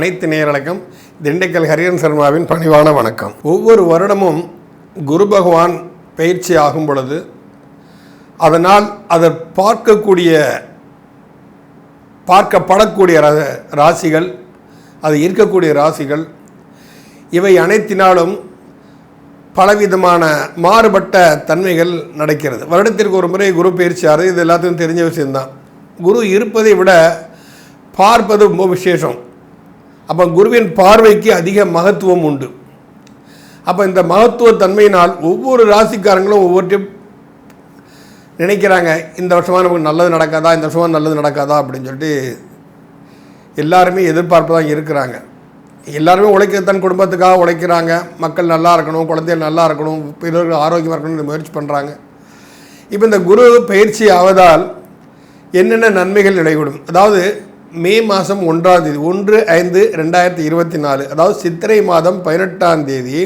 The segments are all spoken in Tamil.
அனைத்து நேரலக்கம் திண்டுக்கல் ஹரியன் சர்மாவின் பணிவான வணக்கம். ஒவ்வொரு வருடமும் குரு பகவான் பயிற்சி ஆகும் பொழுது அதனால் அதை பார்க்கக்கூடிய பார்க்கப்படக்கூடிய ராசிகள் அது இருக்கக்கூடிய ராசிகள் இவை அனைத்தினாலும் பலவிதமான மாறுபட்ட தன்மைகள் நடக்கிறது. வருடத்திற்கு ஒரு முறை குரு பயிற்சி ஆறு இது எல்லாத்துக்கும் தெரிஞ்ச விஷயம்தான். குரு இருப்பதை விட பார்ப்பது ரொம்ப விசேஷம். அப்போ குருவின் பார்வைக்கு அதிக மகத்துவம் உண்டு. அப்போ இந்த மகத்துவ தன்மையினால் ஒவ்வொரு ராசிக்காரங்களும் ஒவ்வொருத்தையும் நினைக்கிறாங்க இந்த வருஷமாக நமக்கு நல்லது நடக்காதா இந்த வருஷமாக நல்லது நடக்காதா அப்படின்னு சொல்லிட்டு எல்லாருமே எதிர்பார்ப்பு தான் இருக்கிறாங்க. எல்லாருமே உழைக்க தன் குடும்பத்துக்காக உழைக்கிறாங்க. மக்கள் நல்லா இருக்கணும் குழந்தைகள் நல்லா இருக்கணும் பிறர்கள் ஆரோக்கியமாக இருக்கணும்னு முயற்சி பண்ணுறாங்க இப்போ இந்த குரு பயிற்சி ஆவதால் என்னென்ன நன்மைகள் நிலைகூடும்? அதாவது மே மாதம் ஒன்றாம் தேதி ஒன்று ஐந்து ரெண்டாயிரத்தி இருபத்தி நாலு அதாவது சித்திரை மாதம் பதினெட்டாம் தேதி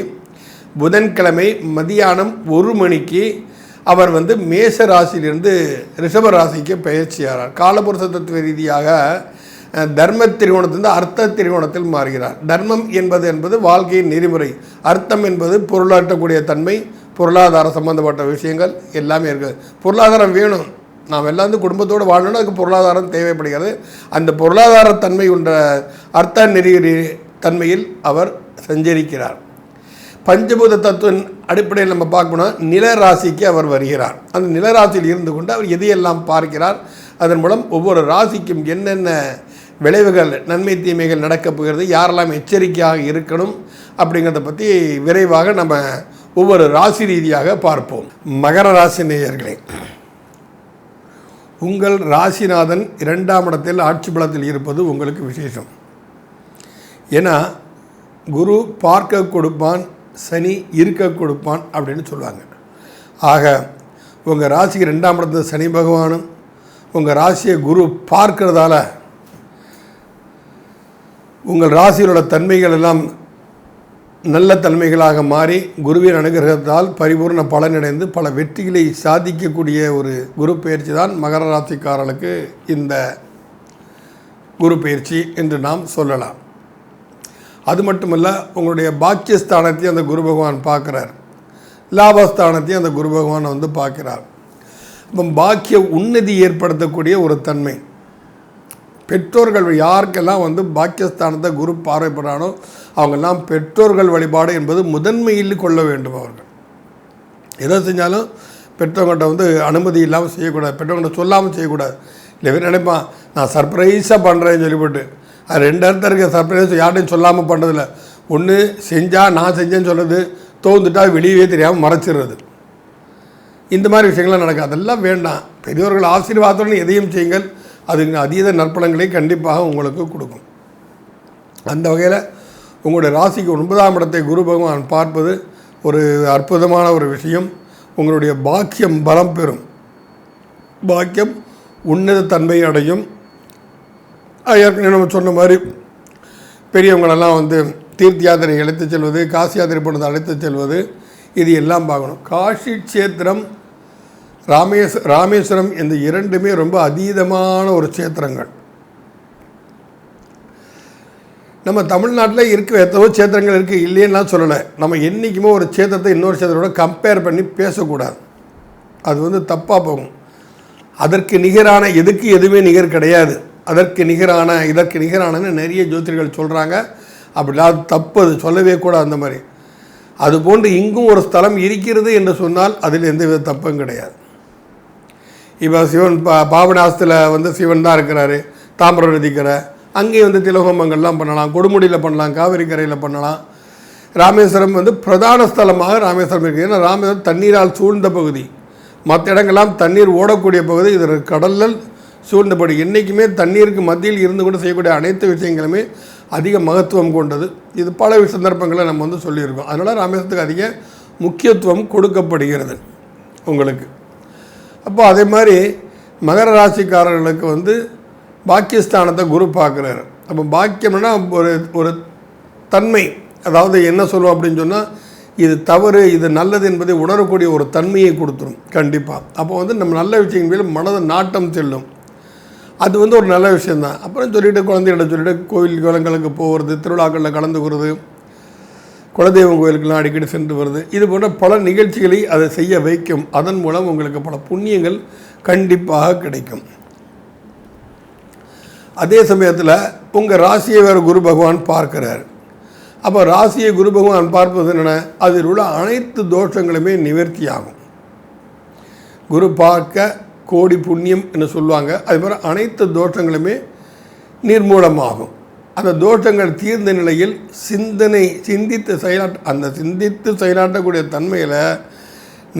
புதன்கிழமை மதியானம் ஒரு மணிக்கு அவர் வந்து மேச ராசியிலிருந்து ரிஷப ராசிக்கு பயிற்சியாகிறார் காலபுருஷ தத்துவ ரீதியாக தர்ம திரிகோணத்திலிருந்து அர்த்த திரிகோணத்தில் மாறுகிறார். தர்மம் என்பது என்பது வாழ்க்கையின் நெறிமுறை. அர்த்தம் என்பது பொருளாற்றக்கூடிய தன்மை பொருளாதார சம்பந்தப்பட்ட விஷயங்கள் எல்லாமே இருக்குது பொருளாதாரம் வேணும். நாம் எல்லாம் வந்து குடும்பத்தோடு வாழணும்னா அதுக்கு பொருளாதாரம் தேவைப்படுகிறது. அந்த பொருளாதார தன்மை அர்த்த நெறி தன்மையில் அவர் சஞ்சரிக்கிறார். பஞ்சபூத தத்துவின் அடிப்படையில் நம்ம பார்க்கணும் நில ராசிக்கு அவர் வருகிறார். அந்த நில ராசியில் இருந்து கொண்டு அவர் எதையெல்லாம் பார்க்கிறார்? அதன் மூலம் ஒவ்வொரு ராசிக்கும் என்னென்ன விளைவுகள் நன்மை தீமைகள் நடக்கப் போகிறது யாரெல்லாம் எச்சரிக்கையாக இருக்கணும் அப்படிங்கிறத பற்றி விரைவாக நம்ம ஒவ்வொரு ராசி ரீதியாக பார்ப்போம். மகர ராசி நேயர்களே உங்கள் ராசிநாதன் இரண்டாம் இடத்தில் ஆட்சி பலத்தில் இருப்பது உங்களுக்கு விசேஷம். ஏன்னா குரு பார்க்க கொடுப்பான் சனி இருக்க கொடுப்பான் அப்படின்னு சொல்லுவாங்க. ஆக உங்கள் ராசிக்கு ரெண்டாம் இடத்துல சனி பகவானும் உங்கள் ராசியை குரு பார்க்கிறதால உங்கள் ராசியோட தன்மைகள் எல்லாம் நல்ல தன்மைகளாக மாறி குருவின் அனுகிரகத்தால் பரிபூர்ண பலனடைந்து பல வெற்றிகளை சாதிக்கக்கூடிய ஒரு குரு பயிற்சி தான் மகர ராசிக்காரர்களுக்கு இந்த குரு பயிற்சி என்று நாம் சொல்லலாம். அது மட்டுமல்ல உங்களுடைய பாக்கியஸ்தானத்தையும் அந்த குரு பகவான் பார்க்குறார். லாபஸ்தானத்தையும் அந்த குரு பகவான் வந்து பார்க்கிறார். இப்போ பாக்கிய உன்னதி ஏற்படுத்தக்கூடிய ஒரு தன்மை. பெற்றோர்கள் யாருக்கெல்லாம் வந்து பாக்கியஸ்தானத்தை குரு பார்வைப்படுறானோ அவங்கெல்லாம் பெற்றோர்கள் வழிபாடு என்பது முதன்மையில் கொள்ள வேண்டும் அவர்கள். எதை செஞ்சாலும் பெற்றவங்கள்ட்ட வந்து அனுமதி இல்லாமல் செய்யக்கூடாது. பெற்றவங்கள்ட்ட சொல்லாமல் செய்யக்கூடாது. இல்லை பேர் நினைப்பான் நான் சர்ப்ரைஸாக பண்ணுறேன்னு சொல்லிவிட்டு அது ரெண்டு இடத்துல இருக்க. சர்ப்ரைஸ் யார்ட்டையும் சொல்லாமல் பண்ணுறதில்ல ஒன்று செஞ்சால் நான் செஞ்சேன்னு சொல்கிறது தோந்துட்டா வெளியவே தெரியாமல் மறைச்சிடுறது. இந்த மாதிரி விஷயங்கள்லாம் நடக்கும் அதெல்லாம் வேண்டாம். பெரியவர்கள் ஆசீர்வாதத்துடன் எதையும் செய்யுங்கள். அது அதீத நற்பலன்களை கண்டிப்பாக உங்களுக்கு கொடுக்கும். அந்த வகையில் உங்களுடைய ராசிக்கு ஒன்பதாம் இடத்தை குரு பகவான் பார்ப்பது ஒரு அற்புதமான ஒரு விஷயம். உங்களுடைய பாக்கியம் பலம் பெறும். பாக்கியம் உன்னத தன்மை அடையும். ஏற்கனவே நம்ம சொன்ன மாதிரி பெரியவங்களெல்லாம் வந்து தீர்த்த யாத்திரை அழைத்து செல்வது காசி யாத்திரை போனது அழைத்து செல்வது இது எல்லாம் பார்க்கணும். காஷி க்ஷேத்திரம் ராமேஸ் ராமேஸ்வரம் இந்த இரண்டுமே ரொம்ப அதீதமான ஒரு சேத்திரங்கள் நம்ம தமிழ்நாட்டில் இருக்கிற எத்தனையோ சேத்திரங்கள் இருக்குது இல்லையெல்லாம் சொல்லலை. நம்ம என்றைக்குமே ஒரு க்ஷேத்திரத்தை இன்னொரு க்ஷேத்திரோட கம்பேர் பண்ணி பேசக்கூடாது. அது வந்து தப்பாக போகும். அதற்கு நிகரான எதுக்கு எதுவுமே நிகர் கிடையாது. அதற்கு நிகரான இதற்கு நிகரானன்னு நிறைய ஜோதிடர்கள் சொல்கிறாங்க அப்படிலாம் அது தப்பு அது சொல்லவே கூட அந்த மாதிரி. அதுபோன்று இங்கும் ஒரு ஸ்தலம் இருக்கிறது என்று சொன்னால் அதில் எந்தவித தப்பும் கிடையாது. இப்போ சிவன் பா பாபநாசத்தில் வந்து சிவன் தான் இருக்கிறாரு. தாம்பரம் நதிக்கரை அங்கேயும் வந்து திலகோமங்கள்லாம் பண்ணலாம். கொடுமுடியில் பண்ணலாம். காவிரி கரையில் பண்ணலாம். ராமேஸ்வரம் வந்து பிரதான ஸ்தலமாக ராமேஸ்வரம் இருக்குது ஏன்னா ராமேஸ்வரம் தண்ணீரால் சூழ்ந்த பகுதி. மற்ற இடங்கள்லாம் தண்ணீர் ஓடக்கூடிய பகுதி. இது கடலில் சூழ்ந்தபடி என்றைக்குமே தண்ணீருக்கு மத்தியில் இருந்து கொண்டு செய்யக்கூடிய அனைத்து விஷயங்களுமே அதிக மகத்துவம் கொண்டது. இது பல சந்தர்ப்பங்களை நம்ம வந்து சொல்லியிருக்கோம். அதனால் ராமேஸ்வரத்துக்கு அதிக முக்கியத்துவம் கொடுக்கப்படுகிறது. உங்களுக்கு. அப்போ அதே மாதிரி மகர ராசிக்காரர்களுக்கு வந்து பாக்கியஸ்தானத்தை குரு பார்க்குறாரு. அப்போ பாக்கியம்னா ஒரு ஒரு தன்மை. அதாவது என்ன சொல்லுவோம் அப்படின்னு சொன்னால் இது தவறு இது நல்லது என்பதை உணரக்கூடிய ஒரு தன்மையை கொடுத்துரும். கண்டிப்பாக அப்போ வந்து நம்ம நல்ல விஷயங்கள் மேலே மனதை நாட்டம் செல்லும். அது வந்து ஒரு நல்ல விஷயந்தான் அப்புறம் சொல்லிட்டு குழந்தைகிட்ட சொல்லிட்டு கோவில் குளங்களுக்கு போகிறது திருவிழாக்களில் கலந்துக்கிறது குலதெய்வம் கோயிலுக்கெல்லாம் அடிக்கடி சென்று வருது. இது போன்ற பல நிகழ்ச்சிகளை அதை செய்ய வைக்கும். அதன் மூலம் உங்களுக்கு பல புண்ணியங்கள் கண்டிப்பாக கிடைக்கும். அதே சமயத்தில் உங்கள் ராசியை வேறு குரு பகவான் பார்க்கிறார். அப்போ ராசியை குரு பகவான் பார்ப்பது என்னென்ன அதில் உள்ள அனைத்து தோஷங்களுமே நிவர்த்தி ஆகும் குரு பார்க்க கோடி புண்ணியம் என்று சொல்லுவாங்க. அது மாதிரி அனைத்து தோஷங்களுமே நிர்மூலமாகும். அந்த தோஷங்கள் தீர்ந்த நிலையில் சிந்தனை சிந்தித்து செயலாட்ட அந்த சிந்தித்து செயலாட்டக்கூடிய தன்மையில்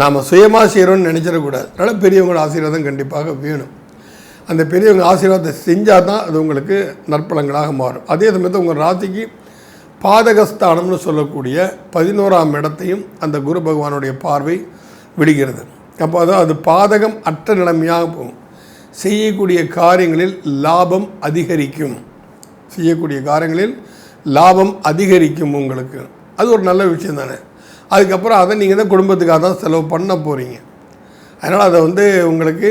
நாம் சுயமாக செய்கிறோம்னு நினச்சிடக்கூடாது அதனால் பெரியவங்களோட ஆசீர்வாதம் கண்டிப்பாக வேணும். அந்த பெரியவங்க ஆசீர்வாதத்தை செஞ்சால் தான் அது உங்களுக்கு நற்பலங்களாக மாறும். அதே சமயத்தில் உங்கள் ராசிக்கு பாதகஸ்தானம்னு சொல்லக்கூடிய பதினோராம் இடத்தையும் அந்த குரு பகவானுடைய பார்வை விடுகிறது. அப்போ அதான் அது பாதகம் அற்ற நிலைமையாக போகும். செய்யக்கூடிய காரியங்களில் லாபம் அதிகரிக்கும். செய்யக்கூடிய காரியங்களில் லாபம் அதிகரிக்கும் உங்களுக்கு. அது ஒரு நல்ல விஷயம் தானே. அதுக்கப்புறம் அதை நீங்கள் தான் குடும்பத்துக்காக தான் செலவு பண்ண போகிறீங்க அதனால் அதை வந்து உங்களுக்கு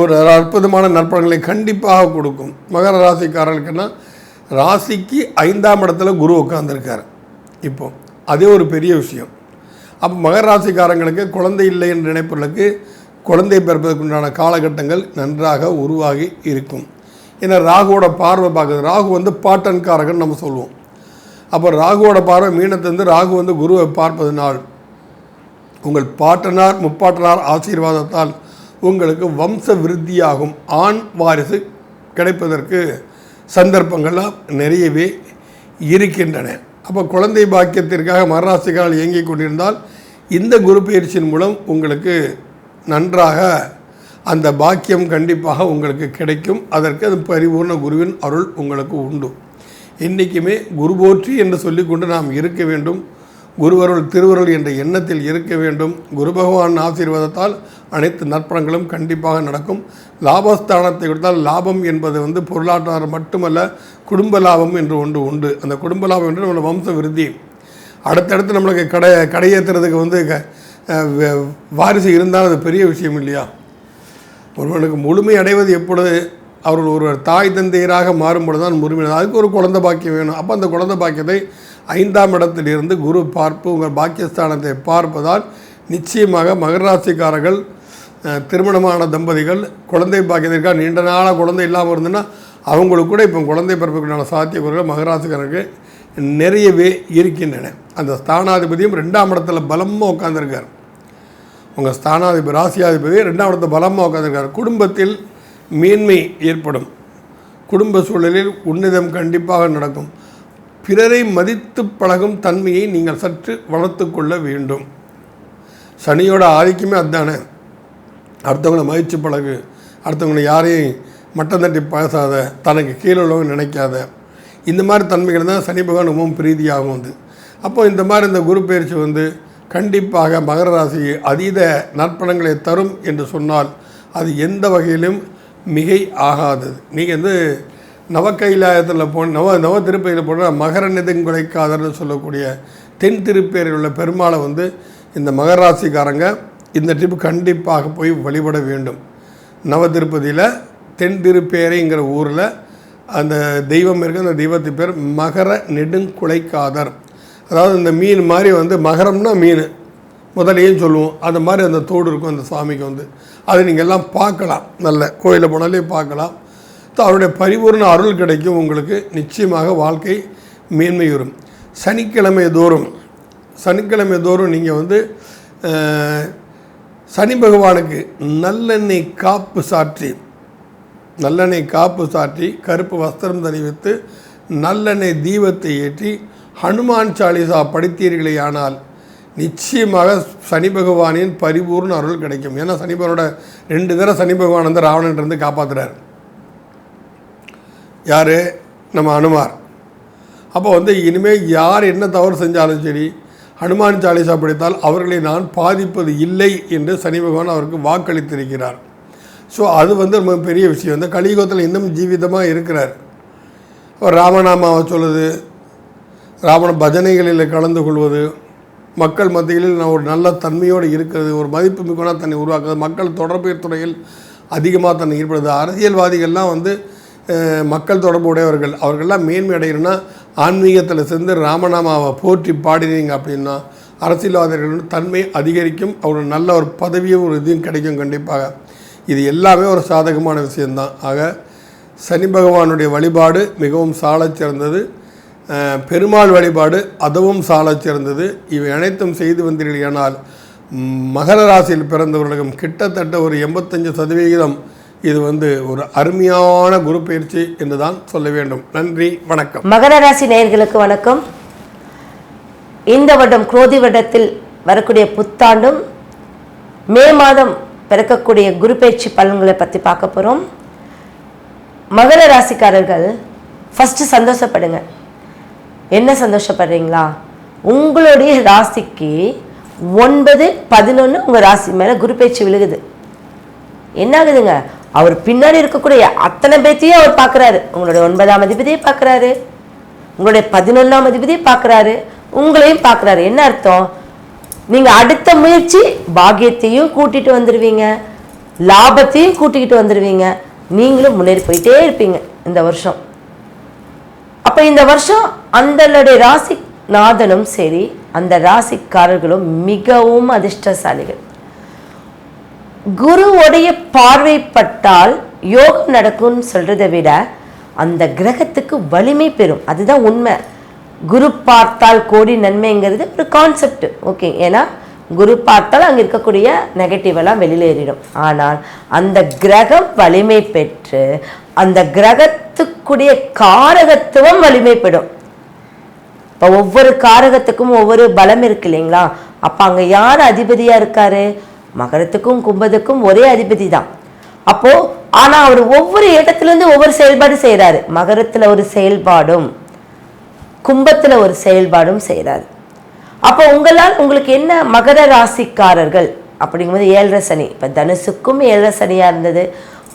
ஒரு அற்புதமான நற்பலன்களை கண்டிப்பாக கொடுக்கும். மகர ராசிக்காரர்களுக்குன்னா ராசிக்கு ஐந்தாம் இடத்துல குரு உட்காந்துருக்கார் இப்போ அதே ஒரு பெரிய விஷயம். அப்போ மகர ராசிக்காரங்களுக்கு குழந்தை இல்லை என்று நினைப்பவர்களுக்கு குழந்தை பிறப்பதற்குண்டான காலகட்டங்கள் நன்றாக உருவாகி இருக்கும். ஏன்னா ராகுவோட பார்வை பார்க்குது. ராகு வந்து பாட்டன்காரகன் நம்ம சொல்லுவோம். அப்போ ராகுவோட பார்வை மீனத்திலிருந்து ராகு வந்து குருவை பார்ப்பதனால் உங்கள் பாட்டனார் முப்பாட்டனார் ஆசீர்வாதத்தால் உங்களுக்கு வம்ச விருத்தியாகும். ஆண் வாரிசு கிடைப்பதற்கு சந்தர்ப்பங்கள்லாம் நிறையவே இருக்கின்றன. அப்போ குழந்தை பாக்கியத்திற்காக மகராசிக்கால் இயங்கிக் கொண்டிருந்தால் இந்த குரு பயிற்சியின் மூலம் உங்களுக்கு நன்றாக அந்த பாக்கியம் கண்டிப்பாக உங்களுக்கு கிடைக்கும். அதற்கு அது பரிபூர்ண குருவின் அருள் உங்களுக்கு உண்டு. என்றைக்குமே குரு போற்றி என்று சொல்லிக்கொண்டு நாம் இருக்க வேண்டும். குருவருள் திருவருள் என்ற எண்ணத்தில் இருக்க வேண்டும். குரு பகவான் ஆசீர்வாதத்தால் அனைத்து நற்பணங்களும் கண்டிப்பாக நடக்கும். லாபஸ்தானத்தை கொடுத்தால் லாபம் என்பது வந்து பொருளாதாரம் மட்டுமல்ல குடும்ப லாபம் என்று ஒன்று உண்டு. அந்த குடும்ப லாபம் என்று நம்மளோட வம்ச விருத்தி. அடுத்தடுத்து நம்மளுக்கு கடை கடையேற்றுறதுக்கு வந்து க- வாரிசு இருந்தால் அது பெரிய விஷயம் இல்லையா? ஒருவனுக்கு முழுமை அடைவது எப்பொழுது அவர்கள் ஒருவர் தாய் தந்தையராக மாறும்பொழுது தான் முழுமை அதுக்கு ஒரு குழந்தை பாக்கியம் வேணும். அப்போ அந்த குழந்தை பாக்கியத்தை ஐந்தாம் இடத்திலிருந்து குரு பார்ப்பு உங்கள் பாக்கியஸ்தானத்தை பார்ப்பதால் நிச்சயமாக மகராசிக்காரர்கள் திருமணமான தம்பதிகள் குழந்தை பாக்கியத்திற்காக நீண்ட நாளாக குழந்தை இல்லாமல் இருந்ததுன்னா அவங்களுக்கு கூட இப்போ குழந்தை பிறப்புக்குண்டான சாத்தியக்கூறுகள் மகராசிக்காரருக்கு நிறையவே இருக்கின்றன. அந்த ஸ்தானாதிபதியும் ரெண்டாம் இடத்துல பலமாக உட்காந்துருக்கார் உங்கள் ஸ்தானாதிபதி ராசியாதிபதி ரெண்டாம் இடத்த பலமாக உட்காந்துருக்கார் குடும்பத்தில் மேன்மை ஏற்படும். குடும்ப சூழலில் உன்னதம் கண்டிப்பாக நடக்கும். பிறரை மதித்து பழகும் தன்மையை நீங்கள் சற்று வளர்த்து கொள்ள வேண்டும். சனியோட ஆதிக்கமே அதுதானே. அடுத்தவங்களை மதித்து பழகு. அடுத்தவங்களை யாரையும் மட்டம் தட்டி பேசாத தனக்கு கீழே உள்ளவங்க நினைக்காத. இந்த மாதிரி தன்மைகள் தான் சனி பகவான் ரொம்பவும் பிரீதியாகும் வந்து அப்போ இந்த மாதிரி இந்த குரு பயிற்சி வந்து கண்டிப்பாக மகர ராசி அதீத நற்பலன்களை தரும் என்று சொன்னால் அது எந்த வகையிலும் மிகை ஆகாதது நீங்கள் வந்து நவக்கைலாயத்தில் போ நவ நவ திருப்பதியில் போனால் மகர நெடுங்குலைக்காதர்னு சொல்லக்கூடிய தென் திருப்பேரில் உள்ள பெருமாளை வந்து இந்த மகர ராசிக்காரங்க இந்த ட்ரிப் கண்டிப்பாக போய் வழிபட வேண்டும். நவ திருப்பதியில் தென் திருப்பேரைங்கிற ஊரில் அந்த தெய்வம் இருக்குது அந்த தெய்வத்து பேர் மகர நெடுங்குலைக்காதர். அதாவது இந்த மீன் மாதிரி வந்து மகரம்னா மீன். முதலையும் சொல்லுவோம். அந்த மாதிரி அந்த தோடு இருக்கும் அந்த சாமிக்கு வந்து. அதை நீங்கள் எல்லாம் பார்க்கலாம். நல்ல கோயிலில் போனாலே பார்க்கலாம். அவருடைய பரிபூர்ண அருள் கிடைக்கும் உங்களுக்கு. நிச்சயமாக வாழ்க்கை மேன்மையுறும். சனிக்கிழமை தோறும் சனிக்கிழமை தோறும் நீங்கள் வந்து சனி பகவானுக்கு நல்லெண்ணெய் காப்பு சாற்றி நல்லெண்ணெய் காப்பு சாற்றி கருப்பு வஸ்திரம் தணிவித்து நல்லெண்ணெய் தீபத்தை ஏற்றி ஹனுமான் சாலிசா படித்தீர்களே ஆனால் நிச்சயமாக சனி பகவானின் பரிபூர்ண அருள் கிடைக்கும். ஏன்னா சனி பகவானோட ரெண்டு தடவை சனி பகவான் வந்து ராவணன்ட்டு காப்பாற்றுறாரு யார்? நம்ம அனுமார் அப்போ வந்து இனிமேல் யார் என்ன தவறு செஞ்சாலும் சரி ஹனுமான் சாலிசா படித்தால் அவர்களை நான் பாதிப்பது இல்லை என்று சனி பகவான் அவருக்கு வாக்களித்திருக்கிறார். ஸோ அது வந்து ரொம்ப பெரிய விஷயம். இந்த கலியுகத்தில் இன்னும் ஜீவிதமாக இருக்கிறார். அவர் ராமநாமாவை சொல்லுது ராவண பஜனைகளில் கலந்து கொள்வது மக்கள் மத்தியில் நான் ஒரு நல்ல தன்மையோடு இருக்கிறது ஒரு மதிப்பு மிக்கோனா தன்னை உருவாக்குறது மக்கள் தொடர்பு துறையில் அதிகமாக தன்னை ஈடுபடுது அரசியல்வாதிகள்லாம் வந்து மக்கள் தொடர்பு உடையவர்கள். அவர்கள்லாம் மேன்மை அடையணும்னா ஆன்மீகத்தில் சேர்ந்து ராமநாமாவை போற்றி பாடினீங்க அப்படின்னா அரசியல்வாதிகளின் தன்மை அதிகரிக்கும் அவரோட நல்ல ஒரு பதவியும் ஒரு இதையும் கிடைக்கும் கண்டிப்பாக. இது எல்லாமே ஒரு சாதகமான விஷயந்தான் ஆக சனி பகவானுடைய வழிபாடு மிகவும் சாலச் சிறந்தது. பெருமாள் வழிபாடு அதுவும் சாலச் சிறந்தது. இவை அனைத்தும் செய்து வந்தீர்களானால் ம், மகர ராசியில் பிறந்தவர்களுக்கும் கிட்டத்தட்ட ஒரு எண்பத்தஞ்சு சதவிகிதம் இது வந்து ஒரு அருமையான குரு பயிற்சி என்று தான் சொல்ல வேண்டும். நன்றி வணக்கம். மகர ராசி நேயர்களுக்கு வணக்கம். இந்த வருடம் குரோதி வருடத்தில் வரக்கூடிய புத்தாண்டும் மே மாதம் பிறக்கக்கூடிய குரு பயிற்சி பலன்களை பற்றி பார்க்க போகிறோம் மகர ராசிக்காரர்கள் ஃபஸ்ட்டு சந்தோஷப்படுங்க. என்ன சந்தோஷப்படுறீங்களா? உங்களுடைய ராசிக்கு ஒன்பது பதினொன்று உங்கள் ராசி மேலே குரு பேச்சு விழுகுது. என்ன ஆகுதுங்க அவர் பின்னாடி இருக்கக்கூடிய அத்தனை பேத்தையும் அவர் பார்க்குறாரு. உங்களுடைய ஒன்பதாம் அதிபதியை பார்க்குறாரு. உங்களுடைய பதினொன்றாம் அதிபதியை பார்க்குறாரு. உங்களையும் பார்க்குறாரு. என்ன அர்த்தம்? நீங்கள் அடுத்த முயற்சி பாக்கியத்தையும் கூட்டிகிட்டு வந்துடுவீங்க லாபத்தையும் கூட்டிக்கிட்டு வந்துடுவீங்க நீங்களும் முன்னேறி போயிட்டே இருப்பீங்க இந்த வருஷம். அப்போ இந்த வருஷம் அந்தளுடைய ராசி நாதனும் சரி அந்த ராசிக்காரர்களும் மிகவும் அதிர்ஷ்டசாலிகள். குருவுடைய பார்வைப்பட்டால் யோகம் நடக்கும்னு சொல்கிறத விட அந்த கிரகத்துக்கு வலிமை பெறும். அதுதான் உண்மை. குரு பார்த்தால் கோடி நன்மைங்கிறது ஒரு கான்செப்ட் ஓகே ஏன்னா குரு பார்த்தால் அங்கே இருக்கக்கூடிய நெகட்டிவெல்லாம் வெளியில் ஏறிடும். ஆனால் அந்த கிரகம் வலிமை பெற்று அந்த கிரக கிரகத்துக்குடைய காரகத்துவம் வலிமைப்படும். இப்போ ஒவ்வொரு காரகத்துக்கும் ஒவ்வொரு பலம் இருக்கு இல்லைங்களா? அப்போ அங்கே யார் அதிபதியாக இருக்காரு? மகரத்துக்கும் கும்பத்துக்கும் ஒரே அதிபதி தான். அப்போ ஆனால் அவர் ஒவ்வொரு இடத்துலேருந்து ஒவ்வொரு செயல்பாடு செய்கிறாரு மகரத்தில் ஒரு செயல்பாடும் கும்பத்தில் ஒரு செயல்பாடும் செய்கிறாரு அப்போ உங்களால் உங்களுக்கு என்ன மகர ராசிக்காரர்கள்? அப்படிங்கும்போது ஏழரை சனி. இப்போ தனுசுக்கும் ஏழரை சனியாக இருந்தது.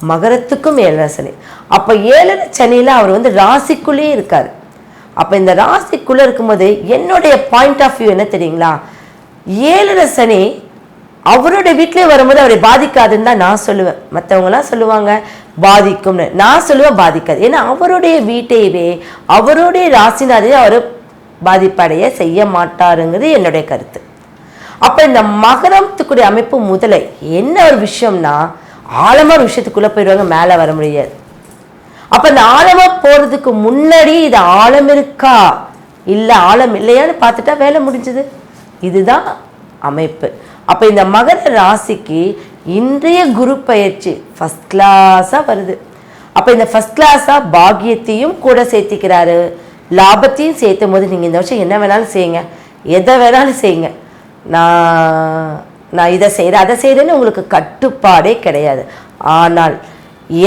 மகரத்துக்கும் ஏழரை சனி அப்போ ஏழரை சனியில் அவர் வந்து ராசிக்குள்ளேயே இருக்கார். அப்போ இந்த ராசிக்குள்ளே இருக்கும்போது என்னுடைய பாயிண்ட் ஆஃப் வியூ என்ன தெரியுங்களா? ஏழரை சனி அவருடைய வீட்டிலே வரும்போது அவரை பாதிக்காதுன்னு தான் நான் சொல்லுவேன். மற்றவங்களாம் சொல்லுவாங்க பாதிக்கும்னு. நான் சொல்லுவேன் பாதிக்காது. ஏன்னா அவருடைய வீட்டையவே அவருடைய ராசினாதையே அவர் பாதிப்படைய செய்ய மாட்டாருங்கிறது என்னுடைய கருத்து. அப்போ இந்த மகரத்துக்குடைய அமைப்பு முதலை என்ன ஒரு விஷயம்னா ஆழமாக விஷயத்துக்குள்ளே போயிடுவாங்க மேலே வர முடியாது. அப்போ இந்த ஆழமாக போகிறதுக்கு முன்னாடி இது ஆழம் இருக்கா? இல்லை ஆழம் இல்லையான்னு பார்த்துட்டா வேலை முடிஞ்சது. இதுதான் அமைப்பு. அப்போ இந்த மகர ராசிக்கு இன்றைய குரு பயிற்சி ஃபர்ஸ்ட் கிளாஸாக வருது. அப்போ இந்த ஃபர்ஸ்ட் கிளாஸாக பாக்கியத்தையும் கூட சேர்த்திக்கிறாரு. லாபத்தையும் சேர்த்தும் போது நீங்கள் இந்த வருஷம் என்ன வேணாலும் செய்யுங்க. எதை வேணாலும் செய்யுங்க. நான் நான் இதை செய்கிறேன் அதை செய்கிறேன்னு உங்களுக்கு கட்டுப்பாடே கிடையாது. ஆனால்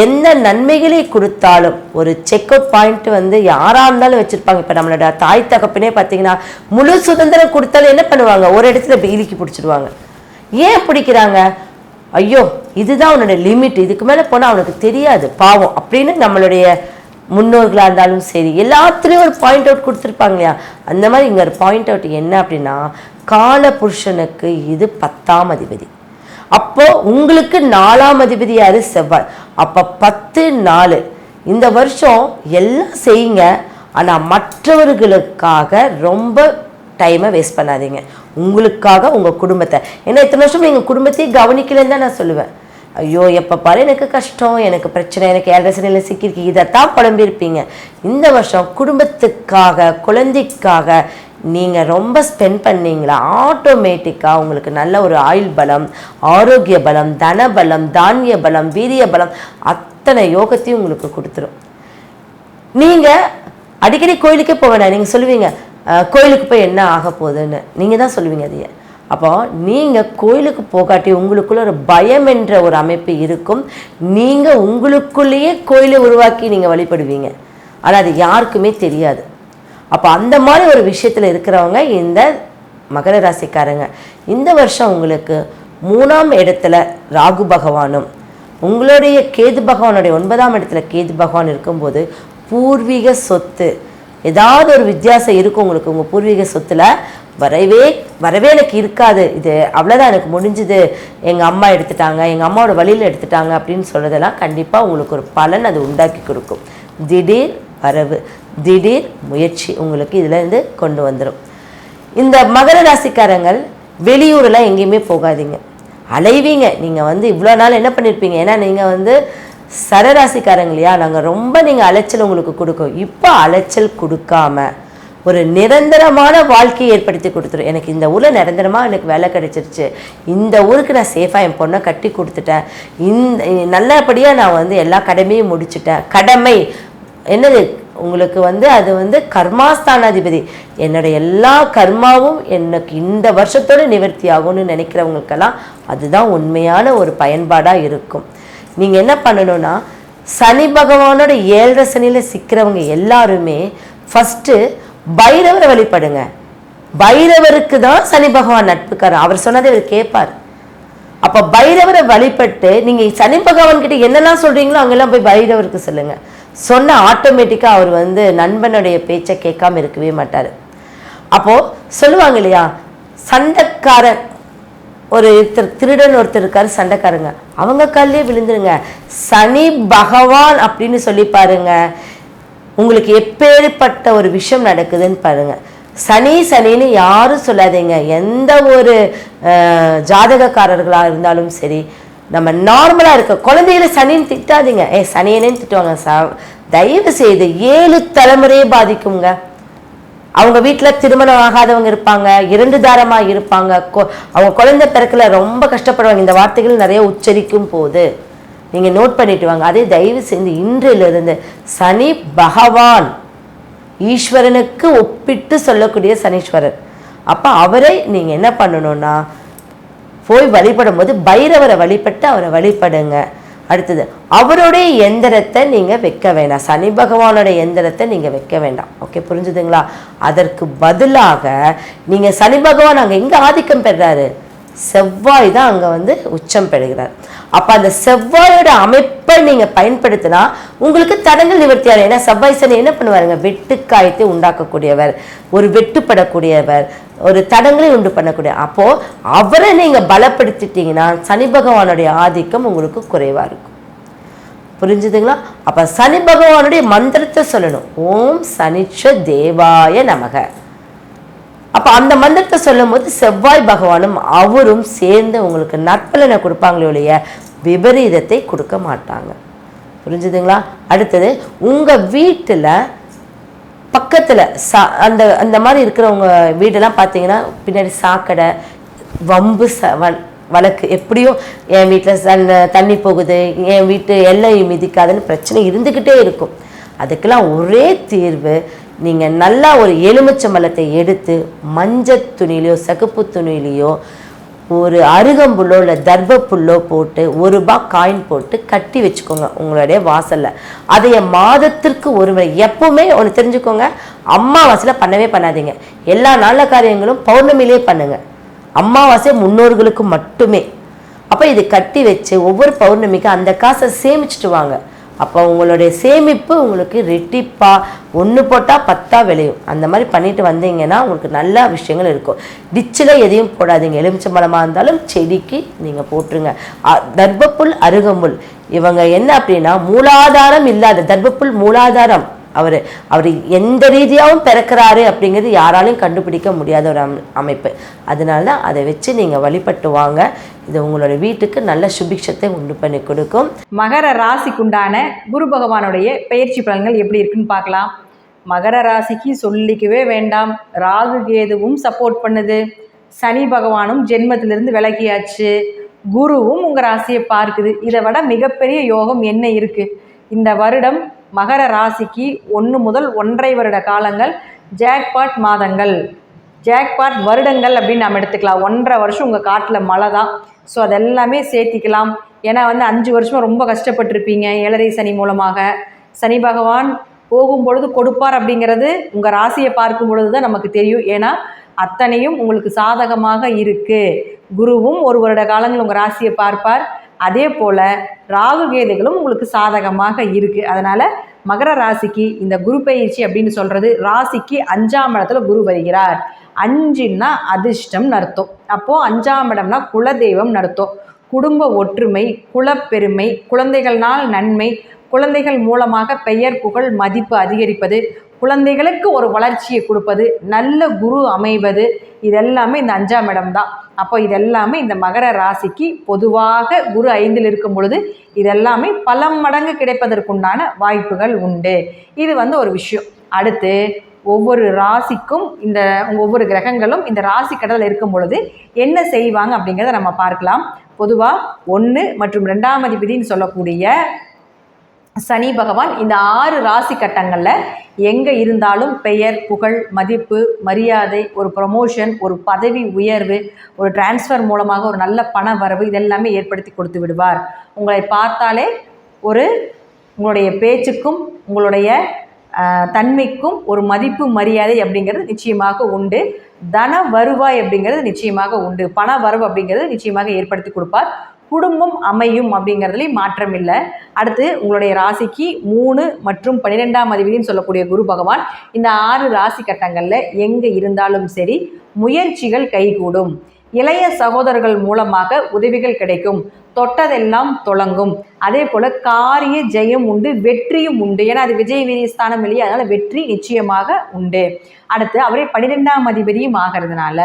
எந்த நன்மைகளை கொடுத்தாலும் ஒரு செக் அவுட் பாயிண்ட் வந்து யாராக இருந்தாலும் வச்சுருப்பாங்க. இப்போ நம்மளோட தாய் தகப்பினே பார்த்தீங்கன்னா முழு சுதந்திரம் கொடுத்தாலும் என்ன பண்ணுவாங்க? ஒரு இடத்துல இப்படி பிடிச்சிடுவாங்க ஏன் பிடிக்கிறாங்க? ஐயோ இதுதான் அவனோட லிமிட் இதுக்கு மேலே போனால் அவனுக்கு தெரியாது. பாவம். அப்படின்னு நம்மளுடைய முன்னோர்களாக இருந்தாலும் சரி எல்லாத்துலேயும் ஒரு பாயிண்ட் அவுட் கொடுத்துருப்பாங்க இல்லையா? அந்த மாதிரி இங்கே ஒரு பாயிண்ட் அவுட் என்ன அப்படின்னா கால புருஷனுக்கு இது பத்தாம் அதிபதி. அப்போ உங்களுக்கு நாலாம் அதிபதி யாரு? செவ்வாய். அப்போ பத்து நாலு. இந்த வருஷம் எல்லாம் செய்யுங்க. ஆனால் மற்றவர்களுக்காக ரொம்ப டைமை வேஸ்ட் பண்ணாதீங்க. உங்களுக்காக உங்கள் குடும்பத்தை. ஏன்னா இத்தனை வருஷம் நீங்கள் குடும்பத்தையும் கவனிக்கலன்னு தான் நான் சொல்லுவேன். ஐயோ எப்போ பாரு எனக்கு கஷ்டம் எனக்கு பிரச்சனை எனக்கு ஏழரை சிக்கியிருக்கு. சிக்கிருக்கு இதைத்தான் புலம்பியிருப்பீங்க. இந்த வருஷம் குடும்பத்துக்காக குழந்தைக்காக நீங்கள் ரொம்ப ஸ்பெண்ட் பண்ணீங்களா? ஆட்டோமேட்டிக்காக உங்களுக்கு நல்ல ஒரு ஆயுள் பலம் ஆரோக்கிய பலம் தன பலம் தானிய பலம் வீரிய பலம் அத்தனை யோகத்தையும் உங்களுக்கு கொடுத்துரும். நீங்கள் அடிக்கடி கோயிலுக்கே போக வேணாம். நீங்கள் சொல்லுவீங்க கோயிலுக்கு போய் என்ன ஆக போகுதுன்னு? நீங்கள் தான் சொல்லுவீங்க அதையே. அப்போ நீங்கள் கோயிலுக்கு போகாட்டி உங்களுக்குள்ள ஒரு பயம் என்ற ஒரு அமைப்பு இருக்கும். நீங்கள் உங்களுக்குள்ளேயே கோயிலை உருவாக்கி நீங்கள் வழிபடுவீங்க. ஆனால் அது யாருக்குமே தெரியாது. அப்போ அந்த மாதிரி ஒரு விஷயத்தில் இருக்கிறவங்க இந்த மகர ராசிக்காரங்க. இந்த வருஷம் உங்களுக்கு மூணாம் இடத்துல ராகு பகவானும் உங்களுடைய கேது பகவானுடைய ஒன்பதாம் இடத்துல கேது பகவான் இருக்கும்போது பூர்வீக சொத்து ஏதாவது ஒரு வித்தியாசம் இருக்கும் உங்களுக்கு உங்கள் பூர்வீக சொத்துல வரவே வரவே எனக்கு இருக்காது. இது அவ்வளோதான் எனக்கு முடிஞ்சுது. எங்கள் அம்மா எடுத்துட்டாங்க எங்கள் அம்மாவோட வழியில் எடுத்துட்டாங்க அப்படின்னு சொல்கிறதெல்லாம் கண்டிப்பாக உங்களுக்கு ஒரு பலன் அது உண்டாக்கி கொடுக்கும். திடீர் வரவு திடீர் முயற்சி உங்களுக்கு இதுலேருந்து கொண்டு வந்துடும் இந்த மகர ராசிக்காரங்கள் வெளியூரெலாம் எங்கேயுமே போகாதீங்க. அலைவீங்க. நீங்கள் வந்து இவ்வளோ நாள் என்ன பண்ணியிருப்பீங்க ஏன்னா நீங்கள் வந்து சரராசிக்காரங்க இல்லையா நாங்கள் ரொம்ப நீங்கள் அலைச்சல் உங்களுக்கு கொடுக்கும். இப்போ அலைச்சல் கொடுக்காம ஒரு நிரந்தரமான வாழ்க்கையை ஏற்படுத்தி கொடுத்துரும். எனக்கு இந்த ஊரில் நிரந்தரமாக எனக்கு வேலை கிடைச்சிருச்சு. இந்த ஊருக்கு நான் சேஃபாக என் பொண்ணை கட்டி கொடுத்துட்டேன். இந்த நல்லபடியாக நான் வந்து எல்லா கடமையும் முடிச்சுட்டேன். கடமை. என்னது? உங்களுக்கு வந்து அது வந்து கர்மாஸ்தானாதிபதி. என்னோட எல்லா கர்மாவும் எனக்கு இந்த வருஷத்தோடு நிவர்த்தி ஆகும்னு நினைக்கிறவங்களுக்கெல்லாம் அதுதான் உண்மையான ஒரு பயன்பாடாக இருக்கும். நீங்கள் என்ன பண்ணணும்னா சனி பகவானோட ஏழரை சனியில் சிக்கிறவங்க எல்லாருமே ஃபஸ்ட்டு பைரவரை வழிபடுங்க. பைரவருக்கு தான் சனி பகவான் நட்புக்காரன் அவர் சொன்னதை இவர் கேட்பார். அப்போ பைரவரை வழிபட்டு நீங்கள் சனி பகவான்கிட்ட என்னெல்லாம் சொல்கிறீங்களோ அங்கெல்லாம் போய் பைரவருக்கு சொல்லுங்கள் சொன்ன ஆட்டோமேட்டிக்காக அவர் வந்து நண்பனுடைய பேச்சை கேட்காம இருக்கவே மாட்டார். அப்போது சொல்லுவாங்க இல்லையா சண்டைக்காரன் ஒரு ஒருத்தர் திருடன் ஒருத்தர் இருக்காரு சண்டைக்காரங்க. அவங்க கல்லே விழுந்துருங்க. சனி பகவான் அப்படின்னு சொல்லி பாருங்க. உங்களுக்கு எப்பேற்பட்ட ஒரு விஷயம் நடக்குதுன்னு பாருங்க. சனி சனின்னு யாரும் சொல்லாதீங்க. எந்த ஒரு ஜாதகக்காரர்களாக இருந்தாலும் சரி நம்ம நார்மலாக இருக்க குழந்தைகளை சனின்னு திட்டாதீங்க. ஏ சனியனேன்னு திட்டுவாங்க. சா தயவு செய்து ஏழு தலைமுறையை பாதிக்குங்க. அவங்க வீட்டில் திருமணம் ஆகாதவங்க இருப்பாங்க இரண்டு தாரமாக இருப்பாங்க. அவங்க குழந்தை பிறக்கல ரொம்ப கஷ்டப்படுவாங்க. இந்த வார்த்தைகள் நிறைய உச்சரிக்கும் போது. நீங்கள் நோட் பண்ணிட்டு வாங்க. அதே தயவு செய்து இன்றிலிருந்து சனி பகவான் ஈஸ்வரனுக்கு ஒப்பிட்டு சொல்லக்கூடிய சனீஸ்வரர். அப்போ அவரை நீங்கள் என்ன பண்ணணும்னா போய் வழிபடும் போது பைரவரை வழிபட்டு அவரை வழிபடுங்க. அடுத்தது அவருடைய எந்திரத்தை நீங்கள் வைக்க வேண்டாம். சனி பகவானோட எந்திரத்தை நீங்கள் வைக்க வேண்டாம். ஓகே புரிஞ்சுதுங்களா? அதற்கு பதிலாக நீங்கள் சனி பகவான் அங்கே எங்கே ஆதிக்கம் பெறாரு? செவ்வாய் தான் அங்கே வந்து உச்சம் பெறுகிறார். அப்போ அந்த செவ்வாயோட அமைப்பை நீங்கள் பயன்படுத்தினா உங்களுக்கு தடங்கள் நிவர்த்தியாகும். ஏன்னா செவ்வாய் சனி என்ன பண்ணுவாருங்க? வெட்டுக்காயத்தை உண்டாக்கக்கூடியவர் ஒரு வெட்டுப்படக்கூடியவர் ஒரு தடங்களை உண்டு பண்ணக்கூடிய. அப்போது அவரை நீங்கள் பலப்படுத்திட்டீங்கன்னா சனி பகவானுடைய ஆதிக்கம் உங்களுக்கு குறைவாக இருக்கும். புரிஞ்சுதுங்களா? அப்போ சனி பகவானுடைய மந்திரத்தை சொல்லணும். ஓம் சனிச்ச தேவாய நமக. அப்போ அந்த மந்திரத்தை சொல்லும்போது செவ்வாய் பகவானும் அவரும் சேர்ந்து உங்களுக்கு நற்பலனை கொடுப்பாங்களே ஒழிய விபரீதத்தை கொடுக்க மாட்டாங்க. புரிஞ்சுதுங்களா? அடுத்தது உங்கள் வீட்டில் பக்கத்தில் சா அந்த அந்த மாதிரி இருக்கிறவங்க வீடெல்லாம் பார்த்தீங்கன்னா பின்னாடி சாக்கடை வம்பு ச வ- வழக்கு. எப்படியோ என் வீட்டில் சன் தண்ணி போகுது என் வீட்டு எல்லை மிதிக்காதுன்னு பிரச்சனை இருந்துக்கிட்டே இருக்கும். அதுக்கெல்லாம் ஒரே தீர்வு நீங்கள் நல்லா ஒரு எலுமிச்சம்பழத்தை எடுத்து மஞ்சள் துணியிலையோ சகப்பு துணியிலையோ ஒரு அருகம்புல்லோ இல்லை தர்பப்புல்லோ போட்டு ஒரு ரூபாய் காயின் போட்டு கட்டி வச்சுக்கோங்க உங்களுடைய வாசலில். அதைய மாதத்திற்கு ஒரு முறை எப்பவுமே ஒன்று தெரிஞ்சுக்கோங்க. அம்மாவாசையில் பண்ணவே பண்ணாதீங்க. எல்லா நல்ல காரியங்களும் பௌர்ணமியிலே பண்ணுங்க. அம்மாவாசை முன்னோர்களுக்கு மட்டுமே. அப்போ இது கட்டி வச்சு ஒவ்வொரு பௌர்ணமிக்கு அந்த காசை சேமிச்சுட்டு வாங்க. அப்போ உங்களுடைய சேமிப்பு உங்களுக்கு ரெட்டிப்பாக ஒன்று போட்டால் பத்தாக விளையும். அந்த மாதிரி பண்ணிட்டு வந்தீங்கன்னா உங்களுக்கு நல்ல விஷயங்கள் இருக்கும். டிச்சில் எதையும் போடாதீங்க. எலுமிச்சம்பழமாக இருந்தாலும் செடிக்கு நீங்கள் போட்டுருங்க. தர்பப்புல் அருகம்புல். இவங்க என்ன அப்படின்னா மூலாதாரம் இல்லாத தர்பப்புல் மூலாதாரம். அவர் அவர் எந்த ரீதியாகவும் பிறக்கிறாரு அப்படிங்கிறது யாராலையும் கண்டுபிடிக்க முடியாத ஒரு அம் அமைப்பு. அதனால தான் அதை வச்சு நீங்கள் வழிபட்டு வாங்க. இது உங்களோட வீட்டுக்கு நல்ல சுபிக்ஷத்தை உண்டு பண்ணி கொடுக்கும். மகர ராசிக்குண்டான குரு பகவானுடைய பயிற்சி பலன்கள் எப்படி இருக்குன்னு பார்க்கலாம். மகர ராசிக்கு சொல்லிக்கவே வேண்டாம். ராகு கேதுவும் சப்போர்ட் பண்ணுது. சனி பகவானும் ஜென்மத்திலிருந்து விலகியாச்சு. குருவும் உங்கள் ராசியை பார்க்குது. இதை விட மிகப்பெரிய யோகம் என்ன இருக்குது இந்த வருடம் மகர ராசிக்கு ஒன்று முதல் ஒன்றரை வருட காலங்கள் ஜாக்பாட் மாதங்கள். ஜாக்பாட் வருடங்கள் அப்படின்னு நம்ம எடுத்துக்கலாம். ஒன்றரை வருஷம் உங்கள் காட்டில் மழை தான். ஸோ அதெல்லாமே சேர்த்திக்கலாம். ஏன்னா வந்து அஞ்சு வருஷமாக ரொம்ப கஷ்டப்பட்டிருப்பீங்க ஏழரை சனி மூலமாக. சனி பகவான் போகும்பொழுது கொடுப்பார் அப்படிங்கிறது உங்கள் ராசியை பார்க்கும் பொழுது தான் நமக்கு தெரியும். ஏன்னா அத்தனையும் உங்களுக்கு சாதகமாக இருக்குது குருவும் ஒரு வருட காலங்கள் உங்கள் ராசியை பார்ப்பார். அதே போல் ராகு கேதுகளும் உங்களுக்கு சாதகமாக இருக்குது அதனால் மகர ராசிக்கு இந்த குரு பயிற்சி அப்படின்னு சொல்கிறது ராசிக்கு அஞ்சாம் இடத்துல குரு வருகிறார். அஞ்சுன்னா அதிர்ஷ்டம் நடத்தும் அப்போது அஞ்சாம் இடம்னா குலதெய்வம் நடத்தும் குடும்ப ஒற்றுமை குலப்பெருமை குழந்தைகள்னால் நன்மை குழந்தைகள் மூலமாக பெயர் புகழ் மதிப்பு அதிகரிப்பது குழந்தைகளுக்கு ஒரு வளர்ச்சியை கொடுப்பது நல்ல குரு அமைவது இதெல்லாமே இந்த அஞ்சாம் இடம் தான் அப்போ இதெல்லாமே இந்த மகர ராசிக்கு பொதுவாக குரு ஐந்தில் இருக்கும் பொழுது இதெல்லாமே பல மடங்கு கிடைப்பதற்குண்டான வாய்ப்புகள் உண்டு. இது வந்து ஒரு விஷயம். அடுத்து ஒவ்வொரு ராசிக்கும் இந்த ஒவ்வொரு கிரகங்களும் இந்த ராசி கடலில் இருக்கும் பொழுது என்ன செய்வாங்க அப்படிங்கிறத நம்ம பார்க்கலாம். பொதுவாக ஒன்று மற்றும் ரெண்டாம் அதிபதினு சொல்லக்கூடிய சனி பகவான் இந்த ஆறு ராசி கட்டங்களில் எங்கே இருந்தாலும் பெயர் புகழ் மதிப்பு மரியாதை ஒரு ப்ரொமோஷன் ஒரு பதவி உயர்வு ஒரு டிரான்ஸ்ஃபர் மூலமாக ஒரு நல்ல பண வரவு இதெல்லாமே ஏற்படுத்தி கொடுத்து விடுவார். உங்களை பார்த்தாலே ஒரு உங்களுடைய பேச்சுக்கும் உங்களுடைய தன்மைக்கும் ஒரு மதிப்பு மரியாதை அப்படிங்கிறது நிச்சயமாக உண்டு. தன வருவாய் அப்படிங்கிறது நிச்சயமாக உண்டு. பண வரவு அப்படிங்கிறது நிச்சயமாக ஏற்படுத்தி கொடுப்பார். குடும்பம் அமையும் அப்படிங்கிறதுலேயும் மாற்றம் இல்லை. அடுத்து உங்களுடைய ராசிக்கு மூணு மற்றும் பன்னிரெண்டாம் அதிபதினு சொல்லக்கூடிய குரு பகவான் இந்த ஆறு ராசி கட்டங்களில் எங்கே இருந்தாலும் சரி முயற்சிகள் கைகூடும். இளைய சகோதரர்கள் மூலமாக உதவிகள் கிடைக்கும். தொட்டதெல்லாம் தொடங்கும். அதே போல் காரிய ஜெயம் உண்டு வெற்றியும் உண்டு. ஏன்னா அது விஜய் வீரிய ஸ்தானம் இல்லையா? அதனால் வெற்றி நிச்சயமாக உண்டு. அடுத்து அவரே பன்னிரெண்டாம் அதிபதியும் ஆகிறதுனால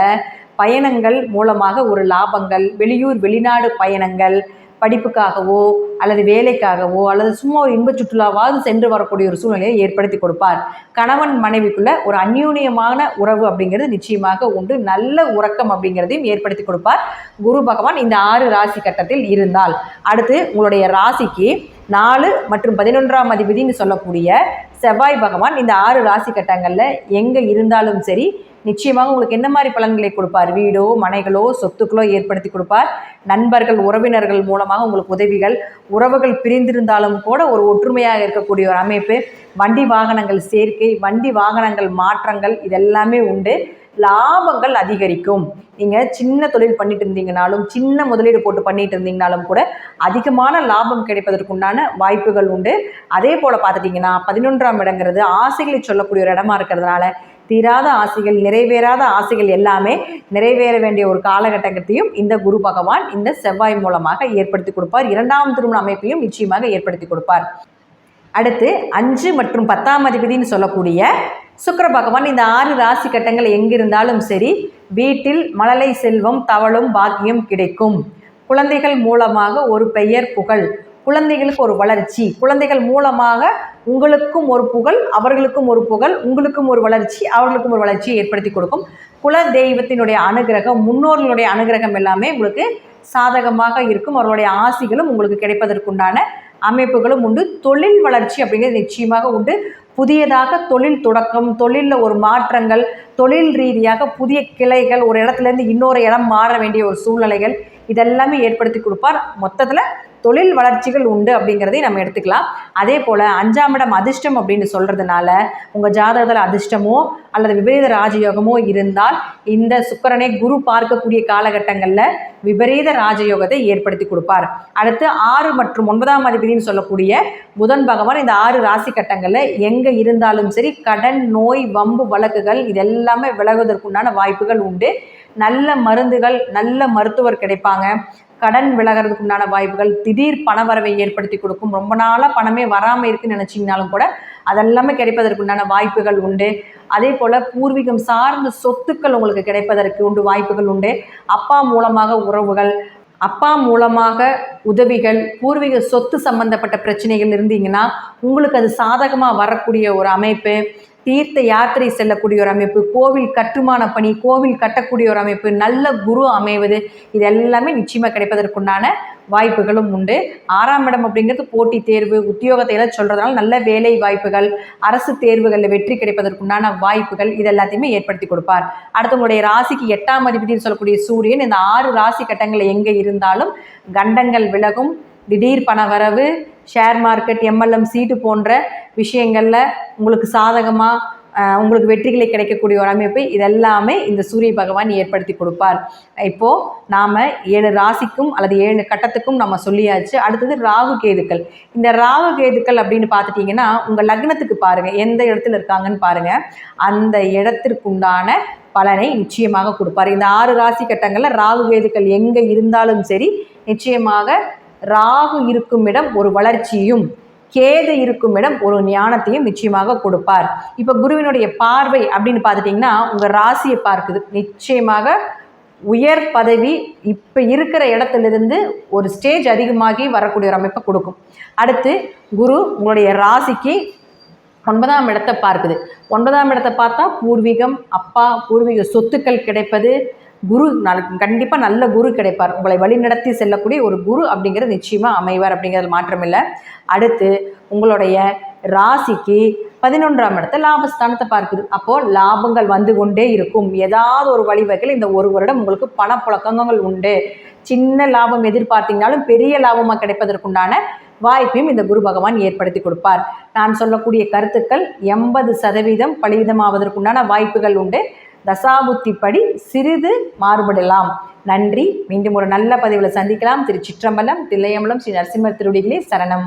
பயணங்கள் மூலமாக ஒரு லாபங்கள் வெளியூர் வெளிநாடு பயணங்கள் படிப்புக்காகவோ அல்லது வேலைக்காகவோ அல்லது சும்மா ஒரு இன்ப சுற்றுலாவாவது சென்று வரக்கூடிய ஒரு சூழ்நிலையை ஏற்படுத்தி கொடுப்பார். கணவன் மனைவிக்குள்ள ஒரு அந்யூனியமான உறவு அப்படிங்கிறது நிச்சயமாக உண்டு. நல்ல உறக்கம் அப்படிங்கிறதையும் ஏற்படுத்தி கொடுப்பார். குரு பகவான் இந்த ஆறு ராசி கட்டத்தில் இருந்தால். அடுத்து உங்களுடைய ராசிக்கு நாலு மற்றும் பதினொன்றாம் அதிபதினு சொல்லக்கூடிய செவ்வாய் பகவான் இந்த ஆறு ராசி கட்டங்களில் எங்கே இருந்தாலும் சரி நிச்சயமாக உங்களுக்கு என்ன மாதிரி பலன்களை கொடுப்பார்? வீடோ மனைகளோ சொத்துக்களோ ஏற்படுத்தி கொடுப்பார். நண்பர்கள் உறவினர்கள் மூலமாக உங்களுக்கு உதவிகள். உறவுகள் பிரிந்திருந்தாலும் கூட ஒரு ஒற்றுமையாக இருக்கக்கூடிய ஒரு அமைப்பு. வண்டி வாகனங்கள் சேர்க்கை வண்டி வாகனங்கள் மாற்றங்கள் இதெல்லாமே உண்டு. லாபங்கள் அதிகரிக்கும். நீங்கள் சின்ன தொழில் பண்ணிட்டு இருந்தீங்கனாலும் சின்ன முதலீடு போட்டு பண்ணிட்டு இருந்தீங்கனாலும் கூட அதிகமான லாபம் கிடைப்பதற்குண்டான வாய்ப்புகள் உண்டு. அதே போல் பார்த்துட்டிங்கன்னா பதினொன்றாம் இடங்கிறது ஆசைகளை சொல்லக்கூடிய ஒரு இடமா இருக்கிறதுனால தீராத ஆசைகள் நிறைவேறாத ஆசைகள் எல்லாமே நிறைவேற வேண்டிய ஒரு காலகட்டத்தையும் இந்த குரு பகவான் இந்த செவ்வாய் மூலமாக ஏற்படுத்தி கொடுப்பார். இரண்டாம் திருமண அமைப்பையும் நிச்சயமாக ஏற்படுத்தி கொடுப்பார். அடுத்து அஞ்சு மற்றும் பத்தாம் அதிபதினு சொல்லக்கூடிய சுக்கர பகவான் இந்த ஆறு ராசி கட்டங்கள் எங்கிருந்தாலும் சரி வீட்டில் மழலை செல்வம் தவளும் பாக்கியம் கிடைக்கும். குழந்தைகள் மூலமாக ஒரு பெயர் புகழ் குழந்தைகளுக்கு ஒரு வளர்ச்சி குழந்தைகள் மூலமாக உங்களுக்கும் ஒரு புகழ் அவர்களுக்கும் ஒரு புகழ் உங்களுக்கும் ஒரு வளர்ச்சி அவர்களுக்கும் ஒரு வளர்ச்சியை ஏற்படுத்தி கொடுக்கும். குல தெய்வத்தினுடைய அனுகிரகம் முன்னோர்களுடைய அனுகிரகம் எல்லாமே உங்களுக்கு சாதகமாக இருக்கும். அவர்களுடைய ஆசிகளும் உங்களுக்கு கிடைப்பதற்குண்டான அமைப்புகளும் உண்டு. தொழில் வளர்ச்சி அப்படிங்கிறது நிச்சயமாக உண்டு. புதியதாக தொழில் தொடக்கம் தொழிலில் ஒரு மாற்றங்கள் தொழில் ரீதியாக புதிய கிளைகள் ஒரு இடத்துலேருந்து இன்னொரு இடம் மாற வேண்டிய ஒரு சூழ்நிலைகள் இதெல்லாமே ஏற்படுத்தி கொடுப்பார். மொத்தத்தில் தொழில் வளர்ச்சிகள் உண்டு அப்படிங்கிறதையும் நம்ம எடுத்துக்கலாம். அதே போல் அஞ்சாம் இடம் அதிர்ஷ்டம் அப்படின்னு சொல்கிறதுனால உங்கள் ஜாதகத்தில் அதிர்ஷ்டமோ அல்லது விபரீத ராஜயோகமோ இருந்தால் இந்த சுக்கரனை குரு பார்க்கக்கூடிய காலகட்டங்களில் விபரீத ராஜயோகத்தை ஏற்படுத்தி கொடுப்பார். அடுத்து ஆறு மற்றும் ஒன்பதாம் அதிபதினு சொல்லக்கூடிய புதன் பகவான் இந்த ஆறு ராசி கட்டங்களில் எங்கே இருந்தாலும் சரி கடன் நோய் வம்பு வழக்குகள் இதெல்லாமே விலகுவதற்குண்டான வாய்ப்புகள் உண்டு. நல்ல மருந்துகள் நல்ல மருத்துவர் கிடைப்பாங்க. கடன் விலகிறதுக்கு உண்டான வாய்ப்புகள் திடீர் பணவரவை ஏற்படுத்தி கொடுக்கும். ரொம்ப நாளாக பணமே வராமல் இருக்குன்னு நினச்சிங்கனாலும் கூட அதெல்லாமே கிடைப்பதற்கு உண்டான வாய்ப்புகள் உண்டு. அதே போல் பூர்வீகம் சார்ந்த சொத்துக்கள் உங்களுக்கு கிடைப்பதற்கு உண்டு வாய்ப்புகள் உண்டு. அப்பா மூலமாக உறவுகள் அப்பா மூலமாக உதவிகள் பூர்வீக சொத்து சம்பந்தப்பட்ட பிரச்சனைகள் இருந்தீங்கன்னா உங்களுக்கு அது சாதகமாக வரக்கூடிய ஒரு அமைப்பு. தீர்த்த யாத்திரை செல்லக்கூடிய ஒரு அமைப்பு கோவில் கட்டுமான பணி கோவில் கட்டக்கூடிய ஒரு அமைப்பு நல்ல குரு அமைவது இது எல்லாமே நிச்சயமாக கிடைப்பதற்குண்டான வாய்ப்புகளும் உண்டு. ஆறாம் இடம் அப்படிங்கிறது போட்டி தேர்வு உத்தியோகத்தை எல்லாம் சொல்கிறதுனால நல்ல வேலை வாய்ப்புகள் அரசு தேர்வுகளில் வெற்றி கிடைப்பதற்குண்டான வாய்ப்புகள் இது எல்லாத்தையுமே ஏற்படுத்தி கொடுப்பார். அடுத்தவங்களுடைய ராசிக்கு எட்டாம் அதிபதினு சொல்லக்கூடிய சூரியன் இந்த ஆறு ராசி கட்டங்களில் எங்கே இருந்தாலும் கண்டங்கள் விலகும் திடீர் பண வரவு ஷேர் மார்க்கெட் எம்எல்எம் சீட்டு போன்ற விஷயங்களில் உங்களுக்கு சாதகமாக உங்களுக்கு வெற்றிகளை கிடைக்கக்கூடிய ஒரு அமைப்பு இதெல்லாமே இந்த சூரிய பகவான் ஏற்படுத்தி கொடுப்பார். இப்போது நாம் ஏழு ராசிக்கும் அல்லது ஏழு கட்டத்துக்கும் நம்ம சொல்லியாச்சு. அடுத்தது ராகு கேதுக்கள். இந்த ராகு கேதுக்கள் அப்படின்னு பார்த்துட்டிங்கன்னா உங்கள் லக்னத்துக்கு பாருங்கள் எந்த இடத்துல இருக்காங்கன்னு பாருங்கள் அந்த இடத்திற்குண்டான பலனை நிச்சயமாக கொடுப்பார். இந்த ஆறு ராசி கட்டங்களில் ராகு கேதுக்கள் எங்கே இருந்தாலும் சரி நிச்சயமாக ராகு இருக்கும் இடம் ஒரு வளர்ச்சியும் கேது இருக்கும் இடம் ஒரு ஞானத்தையும் நிச்சயமாக கொடுப்பார். இப்போ குருவினுடைய பார்வை அப்படின்னு பார்த்துட்டிங்கன்னா உங்கள் ராசியை பார்க்குது. நிச்சயமாக உயர் பதவி இப்போ இருக்கிற இடத்துலேருந்து ஒரு ஸ்டேஜ் அதிகமாகி வரக்கூடிய ஒரு அமைப்பை கொடுக்கும். அடுத்து குரு உங்களுடைய ராசிக்கு ஒன்பதாம் இடத்தை பார்க்குது. ஒன்பதாம் இடத்தை பார்த்தா பூர்வீகம் அப்பா பூர்வீக சொத்துக்கள் கிடைப்பது குரு கண்டிப்பாக நல்ல குரு கிடைப்பார். உங்களை வழிநடத்தி செல்லக்கூடிய ஒரு குரு அப்படிங்கிறது நிச்சயமாக அமைவார் அப்படிங்கிறது மாற்றமில்லை அடுத்து உங்களுடைய ராசிக்கு பதினொன்றாம் இடத்தை லாபஸ்தானத்தை பார்க்குது. அப்போது லாபங்கள் வந்து கொண்டே இருக்கும். ஏதாவது ஒரு வழிவகையில் இந்த ஒரு வருடம் உங்களுக்கு பணப்புழக்கங்கள் உண்டு. சின்ன லாபம் எதிர்பார்த்தீங்கனாலும் பெரிய லாபமாக கிடைப்பதற்குண்டான வாய்ப்பையும் இந்த குரு பகவான் ஏற்படுத்தி கொடுப்பார். நான் சொல்லக்கூடிய கருத்துக்கள் எண்பது சதவீதம் பலிதமாவதற்குண்டான வாய்ப்புகள் உண்டு. தசாபுத்திப்படி சிறிது மாறுபடலாம். நன்றி. மீண்டும் ஒரு நல்ல பதிவில் சந்திக்கலாம். திரு சிற்றம்பலம் தில்லையம்பலம் ஸ்ரீ நரசிம்மர் திருவடிகளே சரணம்.